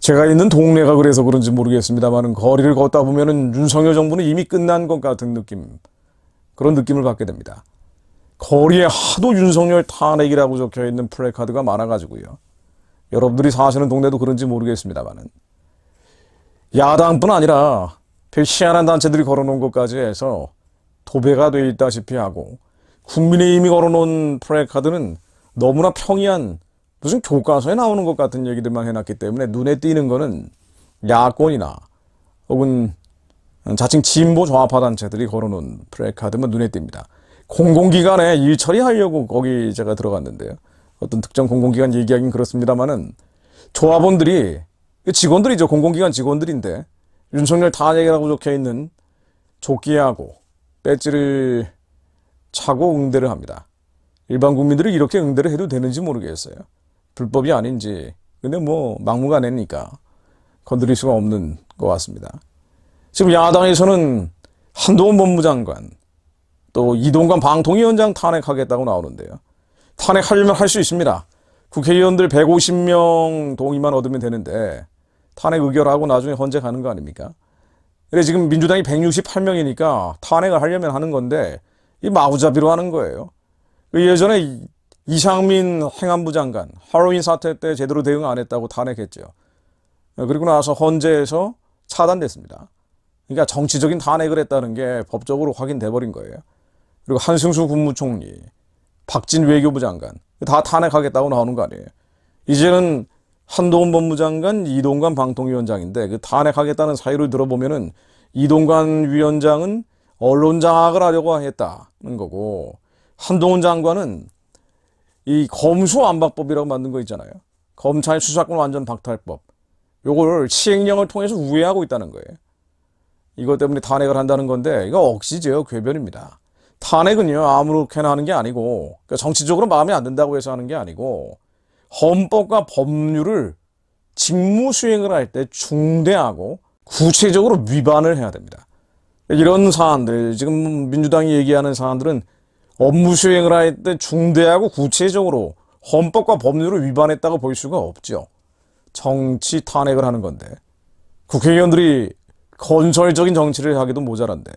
제가 있는 동네가 그래서 그런지 모르겠습니다만 거리를 걷다 보면은 윤석열 정부는 이미 끝난 것 같은 느낌 그런 느낌을 받게 됩니다. 거리에 하도 윤석열 탄핵이라고 적혀 있는 플래카드가 많아가지고요. 여러분들이 사시는 동네도 그런지 모르겠습니다만은 야당뿐 아니라 별 희한한 단체들이 걸어놓은 것까지 해서 도배가 돼 있다시피 하고 국민의힘이 걸어놓은 플래카드는 너무나 평이한 무슨 교과서에 나오는 것 같은 얘기들만 해놨기 때문에 눈에 띄는 거는 야권이나 혹은 자칭 진보 좌파 단체들이 걸어놓은 플래카드만 눈에 띕니다. 공공기관에 일 처리하려고 거기 제가 들어갔는데요. 어떤 특정 공공기관 얘기하긴 그렇습니다만은 조합원들이 직원들이죠. 공공기관 직원들인데 윤석열 탄핵이라고 적혀 있는 조끼하고 배지를 차고 응대를 합니다. 일반 국민들이 이렇게 응대를 해도 되는지 모르겠어요. 불법이 아닌지. 근데 뭐 막무가내니까 건드릴 수가 없는 것 같습니다. 지금 야당에서는 한동훈 법무장관 또 이동관 방통위원장 탄핵하겠다고 나오는데요. 탄핵하려면 할 수 있습니다. 국회의원들 150명 동의만 얻으면 되는데 탄핵 의결하고 나중에 헌재 가는 거 아닙니까? 그래 지금 민주당이 168명이니까 탄핵을 하려면 하는 건데 이 마구잡이로 하는 거예요. 그 예전에 이- 이상민 행안부 장관 하로윈 사태 때 제대로 대응 안 했다고 탄핵했죠. 그리고 나서 헌재에서 차단됐습니다. 그러니까 정치적인 탄핵을 했다는 게 법적으로 확인돼 버린 거예요. 그리고 한승수 국무총리, 박진 외교부 장관 다 탄핵하겠다고 나오는 거 아니에요. 이제는 한동훈 법무장관, 이동관 방통위원장인데 그 탄핵하겠다는 사유를 들어보면은 이동관 위원장은 언론 장악을 하려고 했다는 거고 한동훈 장관은 이 검수안박법이라고 만든 거 있잖아요. 검찰 수사권 완전 박탈법. 요거를 시행령을 통해서 우회하고 있다는 거예요. 이것 때문에 탄핵을 한다는 건데 이거 억지죠. 궤변입니다. 탄핵은요 아무렇게나 하는 게 아니고 그러니까 정치적으로 마음에 안 든다고 해서 하는 게 아니고 헌법과 법률을 직무 수행을 할 때 중대하고 구체적으로 위반을 해야 됩니다. 이런 사안들 지금 민주당이 얘기하는 사안들은 업무 수행을 할 때 중대하고 구체적으로 헌법과 법률을 위반했다고 볼 수가 없죠. 정치 탄핵을 하는 건데 국회의원들이 건설적인 정치를 하기도 모자란데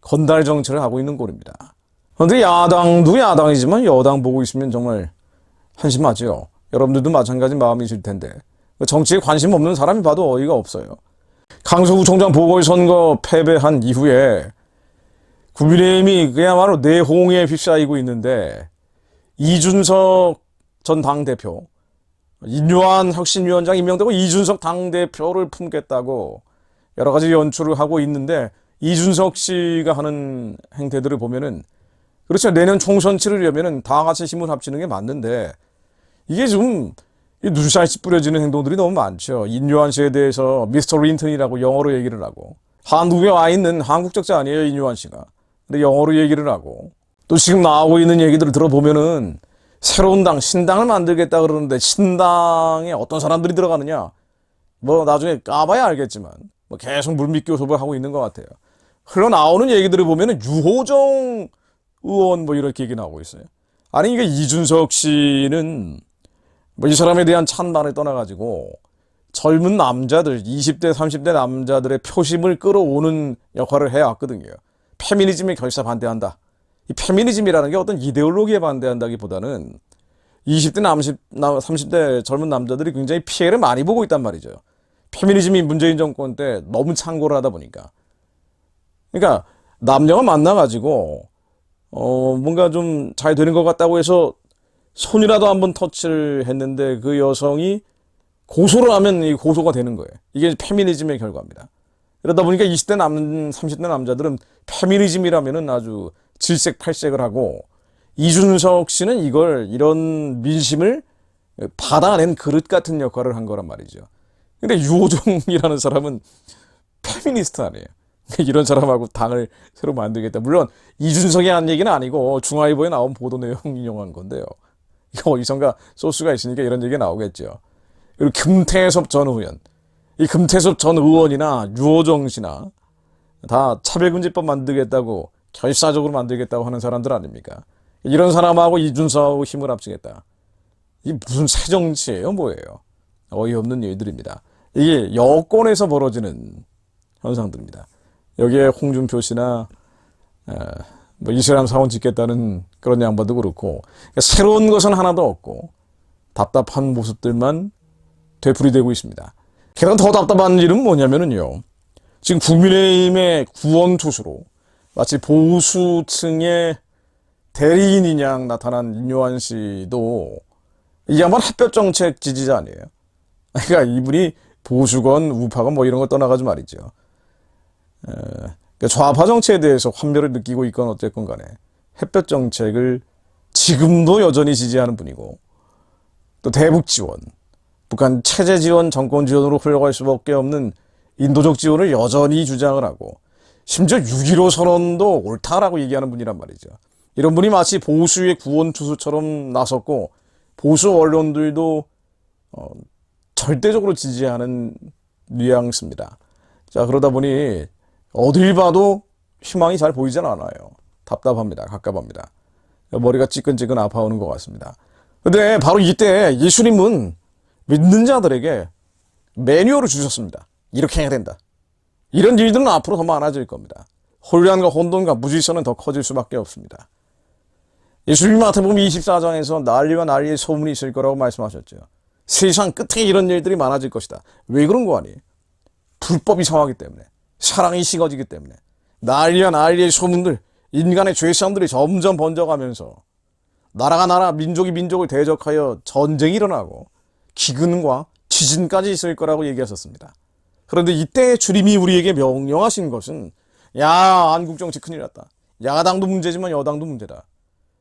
건달 정치를 하고 있는 꼴입니다. 그런데 야당도 야당이지만 여당 보고 있으면 정말 한심하죠. 여러분들도 마찬가지 마음이실 텐데 정치에 관심 없는 사람이 봐도 어이가 없어요. 강서구청장 보궐선거 패배한 이후에 국민의힘이 그야말로 내홍에 휩싸이고 있는데 이준석 전 당대표 인요한 혁신위원장 임명되고 이준석 당대표를 품겠다고 여러 가지 연출을 하고 있는데 이준석 씨가 하는 행태들을 보면은 그렇죠 내년 총선 치르려면은 다 같이 힘을 합치는 게 맞는데 이게 좀이 눈살씨 뿌려지는 행동들이 너무 많죠. 인요한 씨에 대해서 미스터 린턴이라고 영어로 얘기를 하고 한국에 와 있는 한국 적자 아니에요 인요한 씨가. 근데 영어로 얘기를 하고 또 지금 나오고 있는 얘기들을 들어보면은 새로운 당 신당을 만들겠다 그러는데 신당에 어떤 사람들이 들어가느냐 뭐 나중에 까봐야 알겠지만 뭐 계속 물밑교섭을 하고 있는 것 같아요. 흘러나오는 얘기들을 보면은 유호정 의원 뭐 이렇게 얘기 나오고 있어요. 아니 이게 이준석 씨는 뭐 이 사람에 대한 찬반을 떠나가지고 젊은 남자들 20대 30대 남자들의 표심을 끌어오는 역할을 해왔거든요. 페미니즘에 결사 반대한다. 이 페미니즘이라는 게 어떤 이데올로기에 반대한다기보다는 20대, 30, 30대 젊은 남자들이 굉장히 피해를 많이 보고 있단 말이죠. 페미니즘이 문재인 정권 때 너무 창고를 하다 보니까. 그러니까 남녀가 만나가지고 어 뭔가 좀 잘 되는 것 같다고 해서 손이라도 한번 터치를 했는데 그 여성이 고소를 하면 이 고소가 되는 거예요. 이게 페미니즘의 결과입니다. 그러다 보니까 20대 남, 30대 남자들은 페미니즘이라면은 아주 질색 팔색을 하고 이준석 씨는 이걸 이런 민심을 받아낸 그릇 같은 역할을 한 거란 말이죠. 근데 유호정이라는 사람은 페미니스트 아니에요. 이런 사람하고 당을 새로 만들겠다. 물론 이준석이 한 얘기는 아니고 중앙일보에 나온 보도 내용 인용한 건데요. 이거 어디선가 소스가 있으니까 이런 얘기가 나오겠죠. 그리고 금태섭 전 의원. 이 금태섭 전 의원이나 유호정 씨나 다 차별금지법 만들겠다고 결사적으로 만들겠다고 하는 사람들 아닙니까? 이런 사람하고 이준석하고 힘을 합치겠다. 이 무슨 새 정치예요, 뭐예요? 어이없는 일들입니다. 이게 여권에서 벌어지는 현상들입니다. 여기에 홍준표 씨나 에, 뭐 이스라엘 사원 짓겠다는 그런 양반도 그렇고 그러니까 새로운 것은 하나도 없고 답답한 모습들만 되풀이되고 있습니다. 게다가 더 답답한 일은 뭐냐면은요. 지금 국민의힘의 구원 투수로 마치 보수층의 대리인인 양 나타난 인요한 씨도 이 양반 햇볕 정책 지지자 아니에요. 그러니까 이분이 보수건 우파건 뭐 이런 걸 떠나가지 말이죠. 에, 그러니까 좌파 정치에 대해서 환멸을 느끼고 있건 어쨌건 간에 햇볕 정책을 지금도 여전히 지지하는 분이고 또 대북 지원, 북한 체제 지원, 정권 지원으로 흘러갈 수밖에 없는 인도적 지원을 여전히 주장을 하고 심지어 6.15 선언도 옳다라고 얘기하는 분이란 말이죠. 이런 분이 마치 보수의 구원 투수처럼 나섰고 보수 언론들도 어, 절대적으로 지지하는 뉘앙스입니다. 자 그러다 보니 어딜 봐도 희망이 잘 보이진 않아요. 답답합니다. 갑갑합니다. 머리가 찌끈찌끈 아파오는 것 같습니다. 근데 바로 이때 예수님은 믿는 자들에게 매뉴얼을 주셨습니다. 이렇게 해야 된다. 이런 일들은 앞으로 더 많아질 겁니다. 혼란과 혼돈과 무질서는 더 커질 수밖에 없습니다. 예수님 마태복음 24장에서 난리와 난리의 소문이 있을 거라고 말씀하셨죠. 세상 끝에 이런 일들이 많아질 것이다. 왜 그런 거 아니에요? 불법이 성하기 때문에 사랑이 식어지기 때문에 난리와 난리의 소문들 인간의 죄성들이 점점 번져가면서 나라가 나라 민족이 민족을 대적하여 전쟁이 일어나고 기근과 지진까지 있을 거라고 얘기하셨습니다. 그런데 이때 주님이 우리에게 명령하신 것은 야 한국 정치 큰일 났다. 야당도 문제지만 여당도 문제다.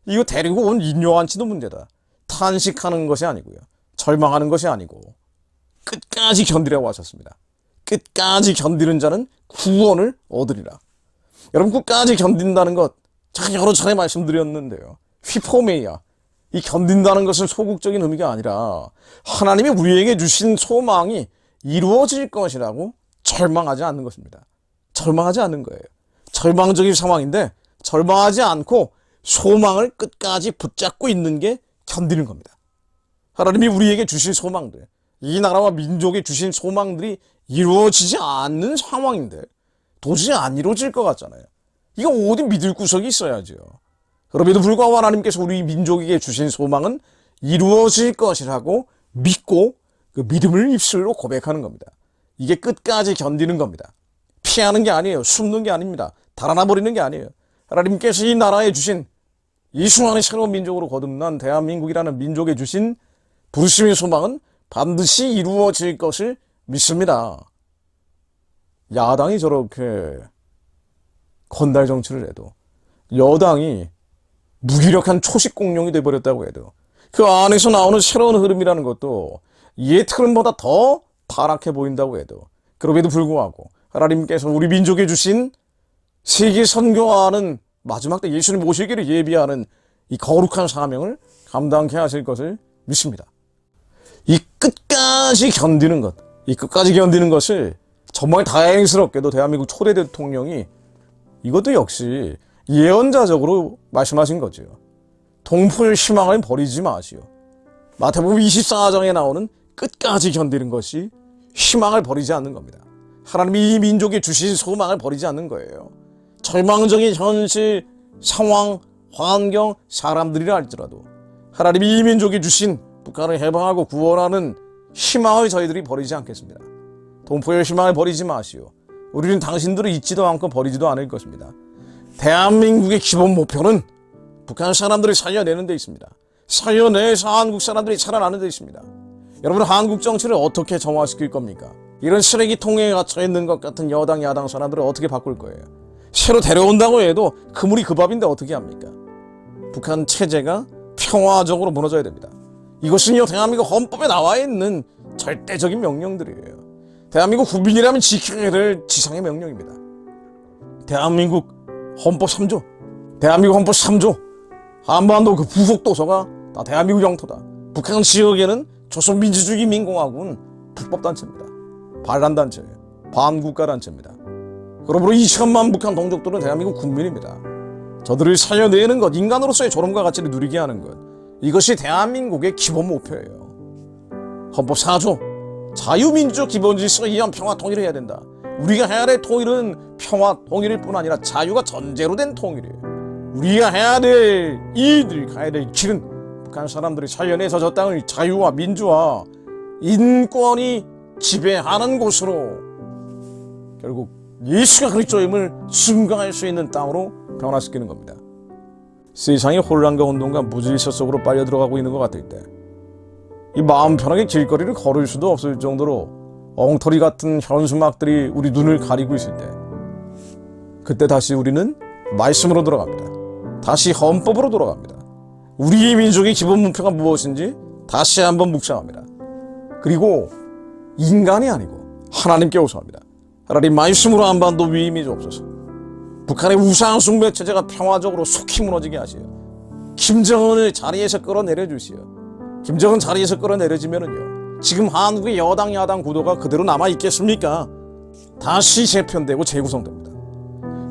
이거 데리고 온 인요한치도 문제다. 탄식하는 것이 아니고요. 절망하는 것이 아니고 끝까지 견디라고 하셨습니다. 끝까지 견디는 자는 구원을 얻으리라. 여러분 끝까지 견딘다는 것 제가 여러 차례 말씀드렸는데요. 휘포메이야. 이 견딘다는 것은 소극적인 의미가 아니라 하나님이 우리에게 주신 소망이 이루어질 것이라고 절망하지 않는 것입니다. 절망하지 않는 거예요. 절망적인 상황인데 절망하지 않고 소망을 끝까지 붙잡고 있는 게 견디는 겁니다. 하나님이 우리에게 주신 소망들, 이 나라와 민족에 주신 소망들이 이루어지지 않는 상황인데 도저히 안 이루어질 것 같잖아요. 이거 어디 믿을 구석이 있어야죠. 그럼에도 불구하고 하나님께서 우리 민족에게 주신 소망은 이루어질 것이라고 믿고 그 믿음을 입술로 고백하는 겁니다. 이게 끝까지 견디는 겁니다. 피하는 게 아니에요. 숨는 게 아닙니다. 달아나 버리는 게 아니에요. 하나님께서 이 나라에 주신 이 수많은 새로운 민족으로 거듭난 대한민국이라는 민족에 주신 부르심의 소망은 반드시 이루어질 것을 믿습니다. 야당이 저렇게 건달 정치를 해도 여당이 무기력한 초식 공룡이 돼버렸다고 해도 그 안에서 나오는 새로운 흐름이라는 것도 옛 흐름보다 더 타락해 보인다고 해도 그럼에도 불구하고 하나님께서 우리 민족에 주신 세계 선교하는 마지막 때 예수님 오시기를 예비하는 이 거룩한 사명을 감당케 하실 것을 믿습니다. 이 끝까지 견디는 것, 이 끝까지 견디는 것을 정말 다행스럽게도 대한민국 초대 대통령이 이것도 역시 예언자적으로 말씀하신 거죠. 동포의 희망을 버리지 마시오. 마태복음 24장에 나오는 끝까지 견디는 것이 희망을 버리지 않는 겁니다. 하나님이 이 민족에 주신 소망을 버리지 않는 거예요. 절망적인 현실, 상황, 환경, 사람들이라 할지라도 하나님이 이 민족에 주신 북한을 해방하고 구원하는 희망을 저희들이 버리지 않겠습니다. 동포의 희망을 버리지 마시오. 우리는 당신들을 잊지도 않고 버리지도 않을 것입니다. 대한민국의 기본 목표는 북한 사람들을 살려내는 데 있습니다. 살려내서 한국 사람들이 살아나는 데 있습니다. 여러분 한국 정치를 어떻게 정화시킬 겁니까? 이런 쓰레기통에 갇혀 있는 것 같은 여당 야당 사람들을 어떻게 바꿀 거예요? 새로 데려온다고 해도 그물이 그 밥인데 어떻게 합니까? 북한 체제가 평화적으로 무너져야 됩니다. 이것은요 대한민국 헌법에 나와 있는 절대적인 명령들이에요. 대한민국 국민이라면 지켜야 될 지상의 명령입니다. 대한민국 헌법 3조, 대한민국 헌법 3조, 한반도 그 부속 도서가 다 대한민국 영토다. 북한 지역에는 조선민주주의 민공화국은 불법 단체입니다. 반란 단체예요. 반국가 단체입니다. 그러므로 2천만 북한 동족들은 대한민국 국민입니다. 저들을 살려내는 것, 인간으로서의 조롱과 가치를 누리게 하는 것, 이것이 대한민국의 기본 목표예요. 헌법 4조 자유민주적 기본 질서 이한 평화 통일을 해야 된다. 우리가 해야 될 통일은 평화 통일일 뿐 아니라 자유가 전제로 된 통일이에요. 우리가 해야 될 이들 가야 될 길은 북한 사람들이 살려내서 저 땅을 자유와 민주화 인권이 지배하는 곳으로 결국 예수가 그리스도임을 증거할 수 있는 땅으로 변화시키는 겁니다. 세상이 혼란과 혼돈과 무질서 속으로 빨려 들어가고 있는 것 같을 때, 이 마음 편하게 길거리를 걸을 수도 없을 정도로 엉터리 같은 현수막들이 우리 눈을 가리고 있을 때, 그때 다시 우리는 말씀으로 돌아갑니다. 다시 헌법으로 돌아갑니다. 우리의 민족의 기본 목표가 무엇인지 다시 한번 묵상합니다. 그리고 인간이 아니고 하나님께 호소합니다. 하나님 말씀으로 한반도 위임이 주옵소서. 북한의 우상 숭배 체제가 평화적으로 속히 무너지게 하시오. 김정은을 자리에서 끌어내려 주시오. 김정은 자리에서 끌어내려지면은요. 지금 한국의 여당 야당 구도가 그대로 남아 있겠습니까? 다시 재편되고 재구성됩니다.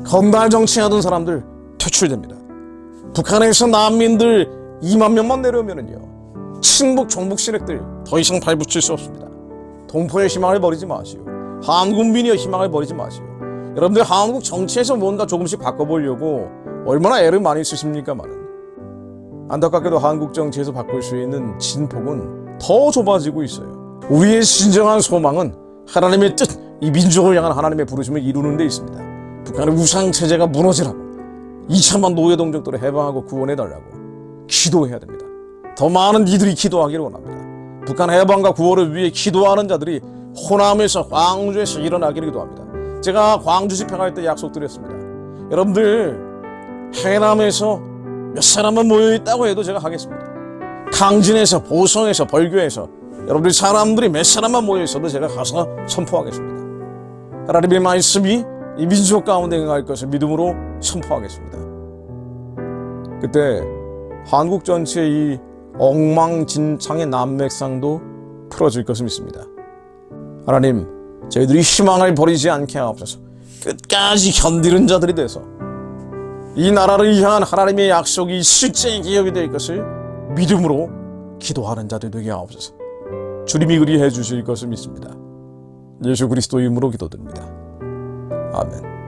건달 정치하던 사람들 퇴출됩니다. 북한에서 난민들 2만 명만 내려오면은요. 친북 종북 세력들 더 이상 발붙일 수 없습니다. 동포의 희망을 버리지 마시오. 한국민의 희망을 버리지 마시오. 여러분들 한국 정치에서 뭔가 조금씩 바꿔보려고 얼마나 애를 많이 쓰십니까만은 안타깝게도 한국 정치에서 바꿀 수 있는 진폭은 더 좁아지고 있어요. 우리의 진정한 소망은 하나님의 뜻, 이 민족을 향한 하나님의 부르심을 이루는 데 있습니다. 북한의 우상 체제가 무너지라고 2천만 노예 동족들을 해방하고 구원해 달라고 기도해야 됩니다. 더 많은 이들이 기도하기를 원합니다. 북한 해방과 구원을 위해 기도하는 자들이 호남에서 광주에서 일어나기를 기도합니다. 제가 광주 집회할 때 약속드렸습니다. 여러분들 해남에서 몇 사람만 모여 있다고 해도 제가 하겠습니다. 강진에서 보성에서 벌교에서 여러분들 사람들이 몇 사람만 모여 있어도 제가 가서 선포하겠습니다. 하나님의 말씀이 이 민족 가운데 행할 것을 믿음으로 선포하겠습니다. 그때 한국 전체의 이 엉망진창의 난맥상도 풀어질 것을 믿습니다. 하나님, 저희들이 희망을 버리지 않게 하옵소서. 끝까지 견디는 자들이 돼서 이 나라를 향한 하나님의 약속이 실제 기억이 될 것을 믿음으로 기도하는 자들 되게 하옵소서. 주님이 그리 해 주실 것을 믿습니다. 예수 그리스도 이름으로 기도드립니다. 아멘.